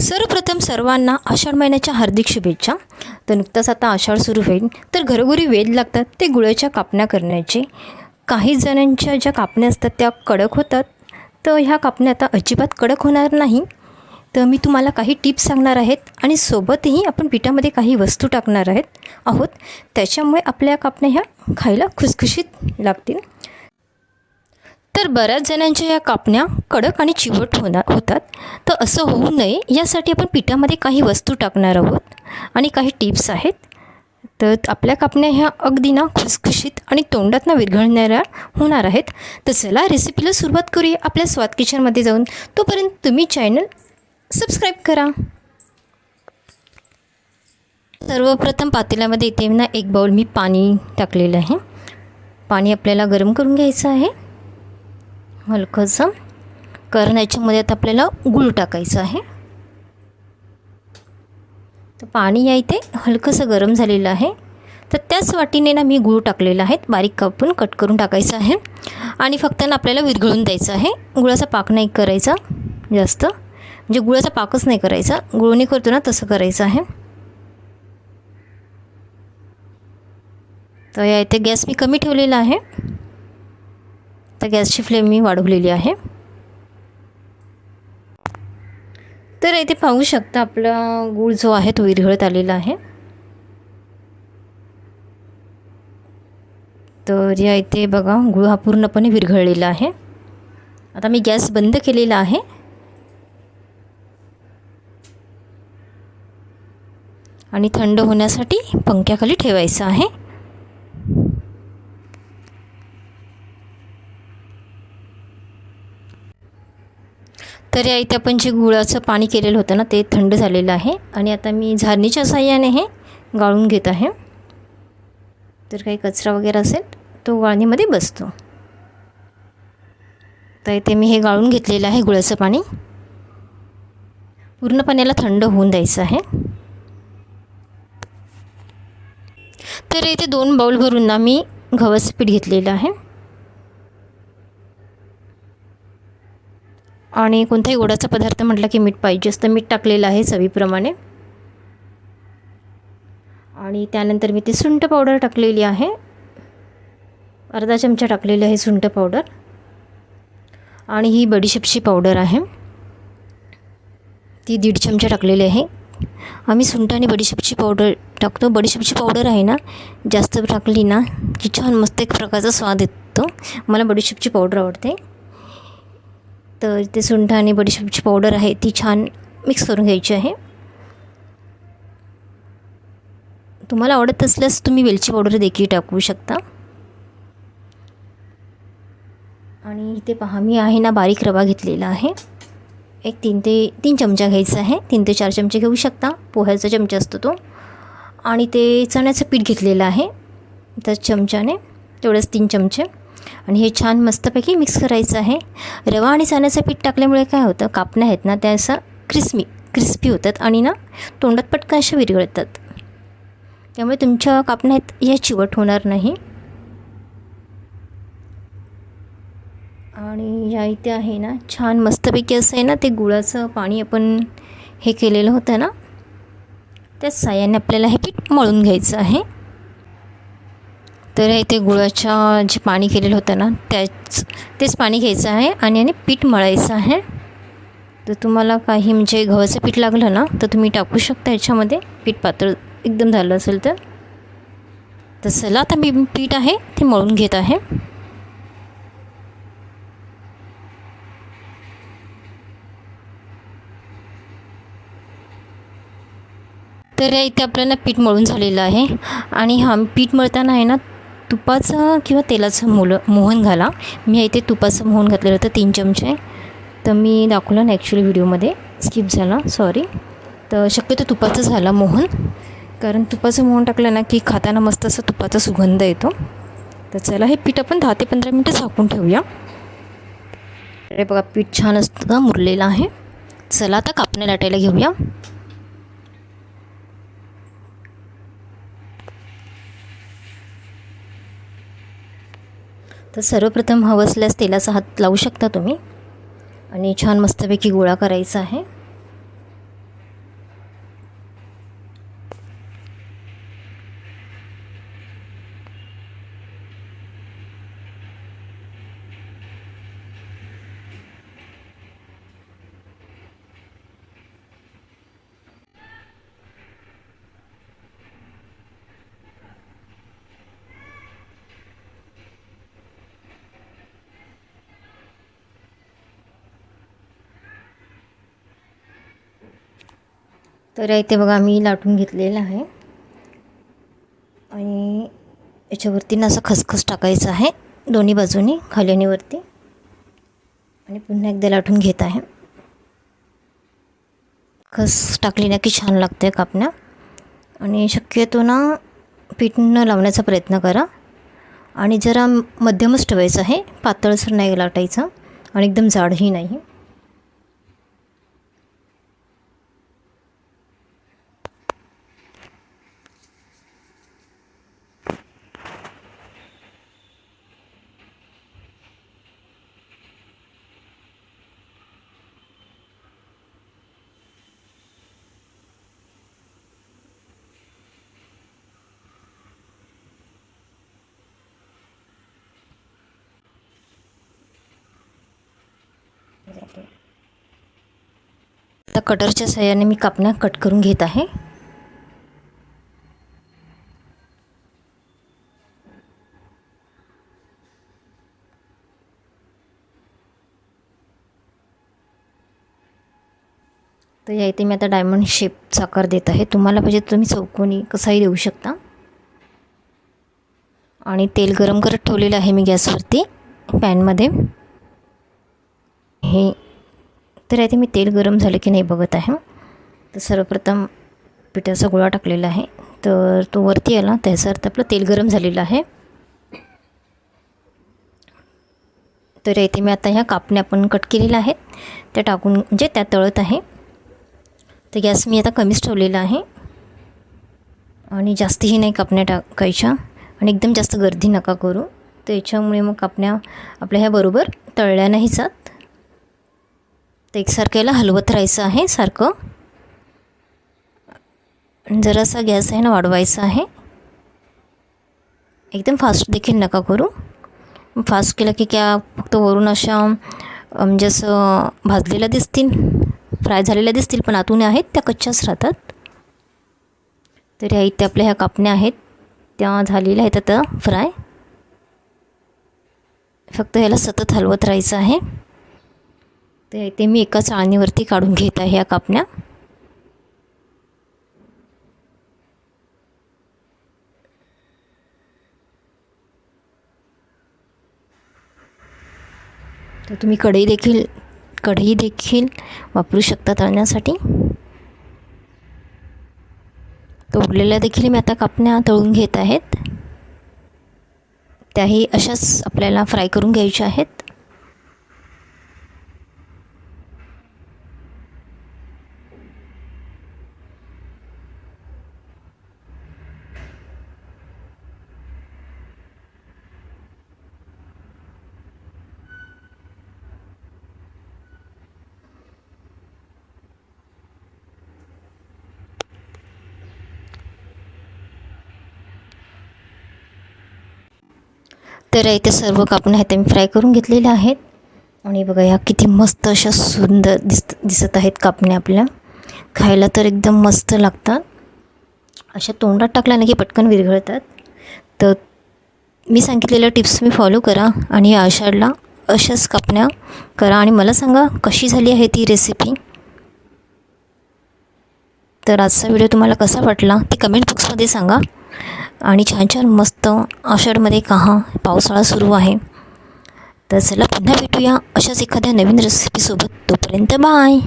सर्वप्रथम सर्वांना आषाढ महिन्याच्या हार्दिक शुभेच्छा. तर नुकताच आता आषाढ सुरू होईल. तर घरोघरी वेध लागतात ते गुळाच्या कापण्या करण्याचे. काही जणांच्या ज्या कापण्या असतात त्या कडक होतात. तर ह्या कापण्या आता अजिबात कडक होणार नाही. तर मी तुम्हाला काही टिप्स सांगणार आहेत आणि सोबतही आपण पिठामध्ये काही वस्तू टाकणार आहेत आहोत. त्याच्यामुळे आपल्या कापण्या ह्या खायला खुसखुशीत लागतील. तर बऱ्याच जणांच्या या कापण्या कडक आणि चिवट होणार होतात. तर असं होऊ नये. यासाठी आपण पिठामध्ये काही वस्तू टाकणार आहोत. आणि काही टिप्स आहेत. तर आपल्या कापण्या ह्या अगदी ना खुसखुशीत आणि तोंडात ना विरघळणाऱ्या होणार आहेत. तर चला रेसिपीला सुरुवात करूया. आपल्या स्वाद किचनमध्ये जाऊन. तोपर्यंत तुम्ही चॅनल सबस्क्राईब करा. सर्वप्रथम पातेल्यामध्ये इथे ना एक बाउल मी पाणी टाकलेलं आहे. पाणी आपल्याला गरम करून घ्यायचं आहे. हलकंसं कारण याच्यामध्ये आता आपल्याला गुळ टाकायचं आहे. तर पाणी या इथे हलकंसं गरम झालेलं आहे. तर त्याच वाटीने ना मी गूळ टाकलेला आहे. बारीक कापून कट करून टाकायचं आहे. आणि फक्त ना आपल्याला विरघळून द्यायचं आहे. गुळाचा पाक नाही करायचा जास्त. म्हणजे गुळाचा पाकच नाही करायचा. गुळणी करतो ना तसं करायचं आहे. तर या इथे गॅस मी कमी ठेवलेला आहे. तर गॅसची फ्लेम मी वाढवलेली आहे. तर इथे पाहू शकता आपला गूळ जो आहे तो विरघळत आलेला आहे. तर या इथे बघा गूळ हा पूर्णपणे विरघळलेला आहे. आता मी गॅस बंद केलेला आहे. आणि थंड होण्यासाठी पंख्याखाली ठेवायचं आहे. तर या इथे आपण जे गुळाचं पाणी केलेलं होतं ना ते थंड झालेलं आहे. आणि आता मी झारणीच्या साह्याने हे गाळून घेत आहे. तर काही कचरा वगैरे असेल तो गाळणीमध्ये बसतो. तर इथे मी हे गाळून घेतलेलं आहे गुळाचं पाणी. पूर्णपणे याला थंड होऊन द्यायचं आहे. तर इथे दोन बाउल भरून ना मी गव्हाचं पीठ घेतलेलं आहे. आणि कोणताही गोडाचा पदार्थ म्हटला की मीठ पाहिजे असतं. मीठ टाकलेलं आहे चवीप्रमाणे. आणि त्यानंतर मी ती सुंठ पावडर टाकलेली आहे. अर्धा चमचा टाकलेली आहे सुंठ पावडर. आणि ही बडीशेपची पावडर आहे. ती दीड चमचा टाकलेली आहे. आम्ही सुंठ आणि बडीशेपची पावडर टाकतो. बडीशेपची पावडर आहे ना जास्त टाकली ना की छान मस्त एक प्रकारचा स्वाद येतो. मला बडीशेपची पावडर आवडते. तर ते सुंठ आणि बडीशेपची पावडर आहे ती छान मिक्स करून घ्यायची आहे. तुम्हाला आवडत असल्यास तुम्ही वेलची पावडर देखील टाकू शकता. आणि इथे पहा मी आहे ना बारीक रवा घेतलेला आहे. एक तीन ते तीन चमचा घ्यायचा आहे. तीन ते चार चमचे घेऊ शकता. पोह्याचा चमचा असतो तो. आणि ते चण्याचं पीठ घेतलेलं आहे. त्या चमच्याने तेवढंच तीन चमचे. आणि हे छान मस्तपैकी मिक्स करायचं आहे. रवा आणि चण्याचं पीठ टाकल्यामुळे काय होतं कापण्या आहेत ना त्या असं क्रिस्मी क्रिस्पी होतात आणि ना तोंडात पटकन अशा विरघळतात. त्यामुळे तुमच्या कापण्या आहेत या चिवट होणार नाही. आणि या इथे आहे ना छान मस्तपैकी असं आहे ना ते गुळाचं पाणी आपण हे केलेलं होतं ना त्याच साह्याने आपल्याला हे पीठ मळून घ्यायचं आहे. तर इथे गुळाच्या जे पाणी केलेलं होतं ना त्याच तेच पाणी घ्यायचं आहे आणि आणि पीठ मळायचं आहे. तर तुम्हाला काही म्हणजे गव्हाचं पीठ लागलं ना तर तुम्ही टाकू शकता याच्यामध्ये. पीठ पातळ एकदम झालं असेल तर. तर चला आता मी पीठ आहे ते मळून घेत आहे. तर या इथे आपल्याला पीठ मळून झालेलं आहे. आणि हा पीठ मळताना आहे ना तुपाचं किंवा तेलाचं मुलं मोहन घाला. मी इथे तुपाचं मोहन घातलेलं होतं तीन चमचे. तर मी दाखवलं ना ॲक्च्युली व्हिडिओमध्ये. स्किप झाला सॉरी तर शक्यतो तुपाचं झाला मोहन. कारण तुपाचं मोहन टाकलं ना की खाताना मस्त असं तुपाचा सुगंध येतो. तर चला हे पीठ आपण दहा ते पंधरा मिनटं झाकून ठेवूया. अरे बघा पीठ छान असतं मुरलेलं आहे. चला आता कापण्या लाटायला घेऊया. तर सर्वप्रथम हवं असल्यास तेलाचा हात लावू शकता तुम्ही. आणि छान मस्तपैकी गोळा करायचा आहे. तर इथे बघा मी लाटून घेतलेलं आहे. आणि याच्यावरती ना असं खसखस टाकायचं आहे दोन्ही बाजूनी खाली आणि वरती आणि पुन्हा एकदा लाटून घेत आहे. खस टाकली ना की छान लागते कापण्या आणि शक्यतो ना पीठ न लावण्याचा प्रयत्न करा. आणि जरा मध्यमच ठेवायचं आहे पातळसर नाही लाटायचं. आणि एकदम जाडही नाही. आता कटरच्या सहाय्याने मी कापण्या कट करून घेत आहे. तर या इथे मी आता डायमंड शेपचा आकार देत आहे. तुम्हाला पाहिजे तुम्ही चौकोनी कसाही देऊ शकता. आणि तेल गरम करत ठेवलेलं आहे मी गॅसवरती पॅनमध्ये. हे तर इथे मी तेल गरम झालं की नाही बघत आहे. तर सर्वप्रथम पिठाचा गोळा टाकलेला आहे. तर तो वरती आला. त्याचा अर्थ आपलं तेल गरम झालेलं आहे. तर इथे मी आता ह्या कापण्या आपण कट केलेल्या आहेत. त्या टाकून म्हणजे त्या तळत आहे. तर गॅस मी आता कमीच ठेवलेला आहे. आणि जास्तही नाही कापण्या टाकायच्या. आणि एकदम जास्त गर्दी नका करू. तर याच्यामुळे मग कापण्या आपल्या ह्या बरोबर तळल्या नाही जात तर एकसारखं याला हलवत राहायचं आहे सारखं. जरासा गॅस आहे ना वाढवायचा आहे. एकदम फास्ट देखील नका करू. फास्ट केलं की क्या फक्त वरून अशा म्हणजे असं भाजलेल्या दिसतील फ्राय झालेल्या दिसतील पण आतून आहेत त्या कच्च्याच राहतात. तर ह्या इथे आपल्या ह्या कापण्या आहेत. त्या झालेल्या आहेत आता फ्राय. फक्त ह्याला सतत हलवत राहायचं आहे. तर ते मी एका चाळणीवरती काढून घेत आहे या कापण्या. तर तुम्ही कढई देखील कढई देखील वापरू शकता तळण्यासाठी. तर उरलेल्या देखील मी आता कापण्या तळून घेत आहेत. त्याही अशाच आपल्याला फ्राय करून घ्यायच्या आहेत. तर इथे सर्व कापून आहेत मी फ्राय करून घेतलेल्या आहेत. आणि बघा या किती मस्त अशा सुंदर दिस दिसत आहेत कापण्या आपल्या. खायला तर एकदम मस्त लागतात. अशा तोंडात टाकल्या ना की पटकन विरघळतात. तर मी सांगितलेल्या टिप्स मी फॉलो करा आणि या आषाढला अशाच कापण्या करा. आणि मला सांगा कशी झाली आहे ती रेसिपी तर आजचा व्हिडिओ तुम्हाला कसा वाटला ती कमेंट बॉक्समध्ये सांगा. आणि छान छान मस्त आषाढमध्ये कहा पावसाळा सुरू आहे. तर चला पुन्हा भेटूया अशाच एखाद्या नवीन रेसिपीसोबत तोपर्यंत बाय